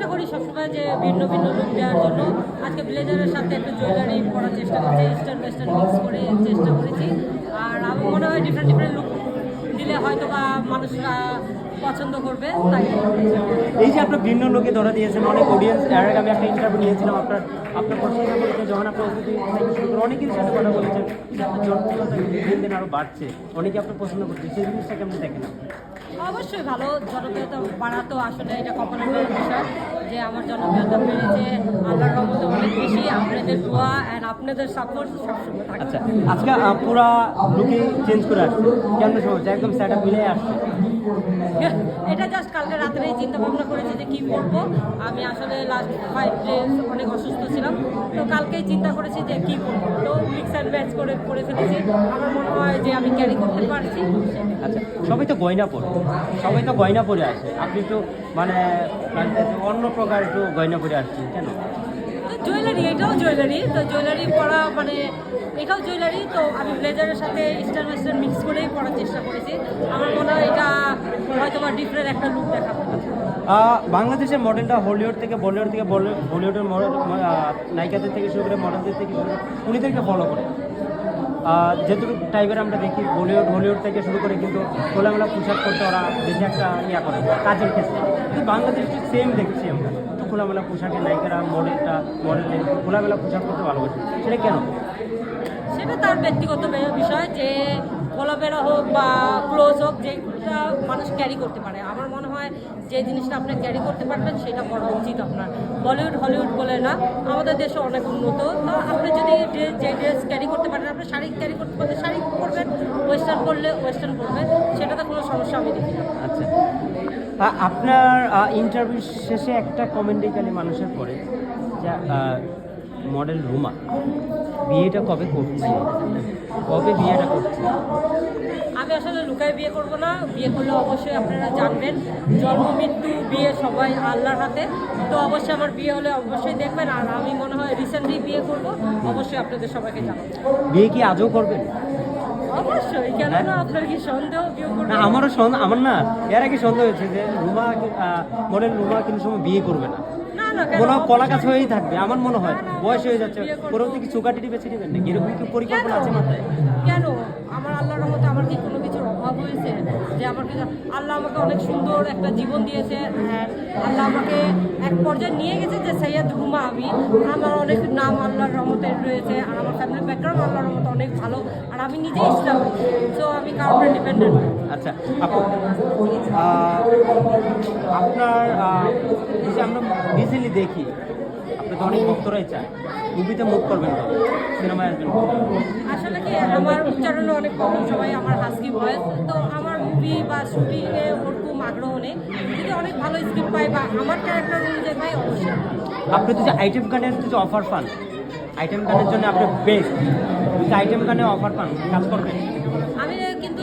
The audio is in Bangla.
চেষ্টা করি সবসময় যে ভিন্ন ভিন্ন লুক দেওয়ার জন্য। আজকে ব্লেজারের সাথে একটা জুয়েলারি পরার চেষ্টা করছি ইস্টার্ন ওয়েস্টার্ন মিক্স করে চেষ্টা করেছি। আর আমার মনে হয় ডিফারেন্ট ডিফারেন্ট লুক দিলে হয়তো বা মানুষরা পছন্দ করবে তাই এই যে আপনার ভিন্ন লোকে ধরা দিয়েছেন অনেক অডিয়েন্স এর আগে আমি একটা ইন্টারভিউ নিয়েছিলাম আপনার আপনার প্রশ্নটা বলেছেন যখন আপনার করে অনেকের সাথে কথা বলেছেন। জনপ্রিয়তা দিন দিন আরও বাড়ছে। অনেকে আপনার পছন্দ করছে সেই জিনিসটা কেমন দেখেন অবশ্যই ভালো জনপ্রিয়তা বাড়া তো আসলে এটা কখনো বিষয় যে আমার জনপ্রিয়তা বেড়েছে আল্লাহর রহমতে অনেক বেশি আপনাদের দোয়া অ্যান্ড আপনাদের সাপোর্ট সবসময় থাকে। আচ্ছা আজকে পুরা লুকে চেঞ্জ করে আসছে। কেমন সময় একদম সেট আপ মিলে আসছে। এটা জাস্ট কালকে রাত্রেই চিন্তা ভাবনা করেছি যে কী করব। আমি আসলে লাস্ট ফাইভ ডেজ অনেক অসুস্থ ছিলাম। তো কালকেই চিন্তা করেছি যে কী করব। তো মিক্স অ্যান্ড ম্যাচ করে করে ফেলেছি। আমার মনে হয় যে আমি ক্যারি করতে পারছি। আচ্ছা সবাই তো গয়না পরে। সবাই তো গয়না পরে আসে। আপনি তো মানে মানে অন্য প্রকার একটু গয়না পরে আসছেন কেন? জুয়েলারি এটাও জুয়েলারি তো জুয়েলারি পরা মানে এটাও জুয়েলারি তো আমি ব্লেজারের সাথে ইস্টার্ন ওয়েস্টার্ন মিক্স করেই পরার চেষ্টা করেছি। আমার মনে হয় ডিফারেন্ট একটা লুক দেখাবো। বাংলাদেশের মডেলটা হলিউড থেকে বলিউড থেকে বলি- বলিউডের মডেল নায়িকাদের থেকে শুরু করে মডেলদের থেকে শুরু করে উনিদেরকে ফলো করে। যেটুকু টাইপের আমরা দেখি বলিউড হলিউড থেকে শুরু করে কিন্তু খোলামেলা পোশাক করতে ওরা বেশি একটা ইয়া করে কাজের ক্ষেত্রে। কিন্তু বাংলাদেশ সেম দেখছি আমরা। তো খোলামেলা পোশাকের নায়িকারা মডেলটা মডেলে খোলামেলা পোশাক করতে ভালোবাসে। সেটা কেন? সেটা তার ব্যক্তিগত বিষয় যে খোলামেলা হোক বা ক্লোজ হোক যেটা মানুষ ক্যারি করতে পারে। আমার মনে হয় যে জিনিসটা আপনি ক্যারি করতে পারবেন, সেটা করা উচিত আপনার। বলিউড হলিউড বলে না, আমাদের দেশে অনেক উন্নত। তো আপনি যদি ড্রেস যে ড্রেস ক্যারি করতে পারেন, আপনি শাড়ি ক্যারি করতে পারলে শাড়ি পরবেন ওয়েস্টার্ন করলে ওয়েস্টার্ন করবেন সেটাতে কোনো সমস্যা আমি দেখি না। আচ্ছা। আপনার ইন্টারভিউ শেষে একটা কমেন্টে খালি মানুষের পরে মডেল রুমা। বিয়েটা কবে করছে? কবে বিয়েটা করছে? আমি আসলে লুকায় বিয়ে করব না। বিয়ে করলে অবশ্যই আপনারা জানবেন। জন্ম মৃত্যু বিয়ে সবাই আল্লাহর হাতে। তো অবশ্যই আমার বিয়ে হলে অবশ্যই দেখবেন। আর আমি মনে হয় রিসেন্টলি বিয়ে করব। অবশ্যই আপনাদের সবাইকে জানাব। বিয়ে কি আজও করবেন? অবশ্যই। কেন না আপনার কি সন্দেহ বিয়ে না আমারও সন্দেহ আমার না এর আগে সন্দেহ হয়েছে যে রুমা মডেল রুমা কিন্তু সময় বিয়ে করবে না কেন? কলা গাছ হয়েই থাকবে আমার মনে হয়। বয়স হয়ে যাচ্ছে। পরবর্তী কি চুকাটিটি বেছে নেবেন নাকি? এরকম কি পরিকল্পনা আছে মাথায়? কেন? আমার আল্লাহর রহমতে আমার কি কোনো কিছুর অভাব হয়েছে? যে আমার আল্লাহ আমাকে অনেক সুন্দর একটা জীবন দিয়েছে। আর আল্লাহ আমাকে এক পর্যায়ে নিয়ে গেছে যে সৈয়দ রুমা আমি আমার অনেক নাম আল্লাহর রহমতে রয়েছে আর আমার ফ্যামিলি ব্যাকগ্রাউন্ড আল্লাহর রহমতে অনেক ভালো আর আমি নিজে ইসলাম। সো আমি কারোর ডিপেন্ডেন্ট আচ্ছা আপু আপনার আমরা ইজিলি দেখি। আপনি তো অনেক ভক্তরাই চায়। মুভিতে মুখ করবেন কবে সিনেমায় আসবেন? আসলে কি আমার উচ্চারণে অনেক প্রবলেম সবাই আমার হাসকি ভয়েস তো আমার মুভি বা শুটিংয়ে ওরকম আগ্রহ নেই। যদি অনেক ভালো স্ক্রিপ্ট পাই বা আমার ক্যারেক্টার অনুযায়ী পাই অবশ্যই। আপনি তো যে আইটেম গানের যে অফার পান আইটেম গানের জন্য আপনি বেস্ট আইটেম গানে অফার পান কাজ করবেন। আমি কিন্তু